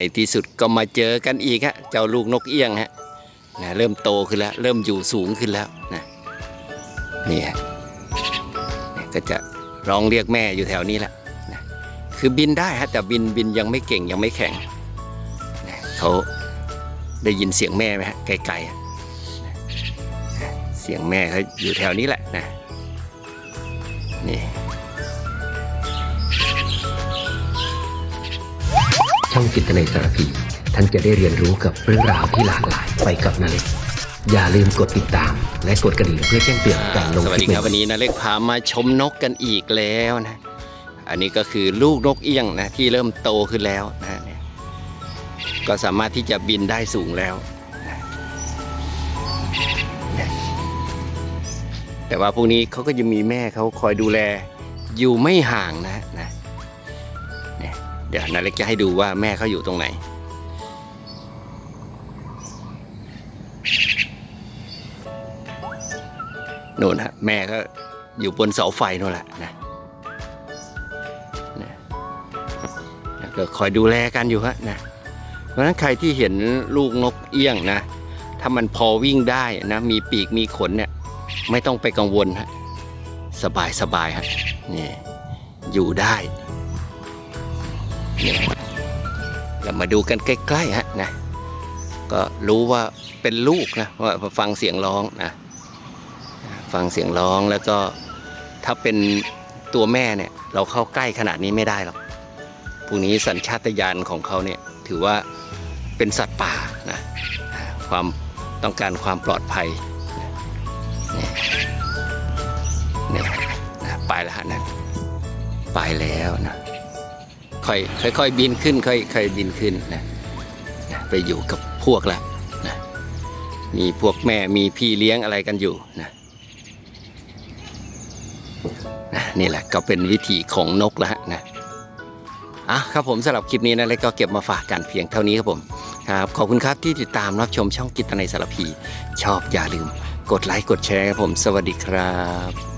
ในที่สุดก็มาเจอกันอีกฮะเจ้าลูกนกเอี้ยงฮะนะเริ่มโตขึ้นแล้ว เริ่มอยู่สูงขึ้นแล้วนะนี่ฮะก็จะร้องเรียกแม่อยู่แถวนี้แหละนะคือบินได้ฮะแต่บินบินยังไม่เก่งยังไม่แข็งนะเขาได้ยินเสียงแม่ไหมฮะไกลๆนะเสียงแม่เขาอยู่แถวนี้แหละนะนี่ ช่องจิตในสารพี ท่านจะได้เรียนรู้กับเรื่องราวที่หลากหลายไปกับนาเล็ก อย่าลืมกดติดตาม และกดกระดิ่งเพื่อแจ้งเตือนการลงสวัสคลิดีปครับวันนี้นะเล็กพามาชมนกกันอีกแล้วนะ อันนี้ก็คือลูกนกเอี้ยงนะที่เริ่มโตขึ้นแล้วนะก็สามารถที่จะบินได้สูงแล้ว แต่ว่าพวกนี้เขาก็จะมีแม่เขาคอยดูแลอยู่ไม่ห่างนะนะ เดี๋ยวนาเล็กจะให้ดูว่าแม่เขาอยู่ตรงไหน นู่นฮะแม่ก็อยู่บนเสาไฟนู่นแหละนะนะนะก็คอยดูแลกันอยู่ฮะนะ เพราะฉะนั้นใครที่เห็นลูกนกเอี้ยงนะ ถ้ามันพอวิ่งได้นะ มีปีกมีขนเนี่ย ไม่ต้องไปกังวลฮะ สบายสบายฮะ นี่ อยู่ได้ นี่เรามาดูกันใกล้ๆฮะนะก็รู้ว่าเป็นลูกนะว่าฟังเสียงร้องนะฟังเสียงร้องแล้วก็ถ้าเป็นตัวแม่เนี่ยเราเข้าใกล้ขนาดนี้ไม่ได้หรอกพวกนี้สัญชาตญาณของเขาเนี่ยถือว่าเป็นสัตว์ป่านะความต้องการความปลอดภัยเนี่ยนะไปแล้วฮะนะไปแล้วนะ อยค่อยๆบินขึ้นค่อยค่อยบินขึ้นนะนะไปอยู่กับพวกแล้วนะมีพวกแม่มีพี่เลี้ยงอะไรกันอยู่นะนะนี่แหละก็เป็นวิธีของนกแล้วฮะนะอะครับผมสำหรับคลิปนี้นะแล้วก็เก็บมาฝากกันเพียงเท่านี้ครับผมครับขอบคุณครับที่ติดตามรับชมช่องกิตในยสารพี ชอบอย่าลืม กดไลค์กดแชร์ครับผม สวัสดีครับ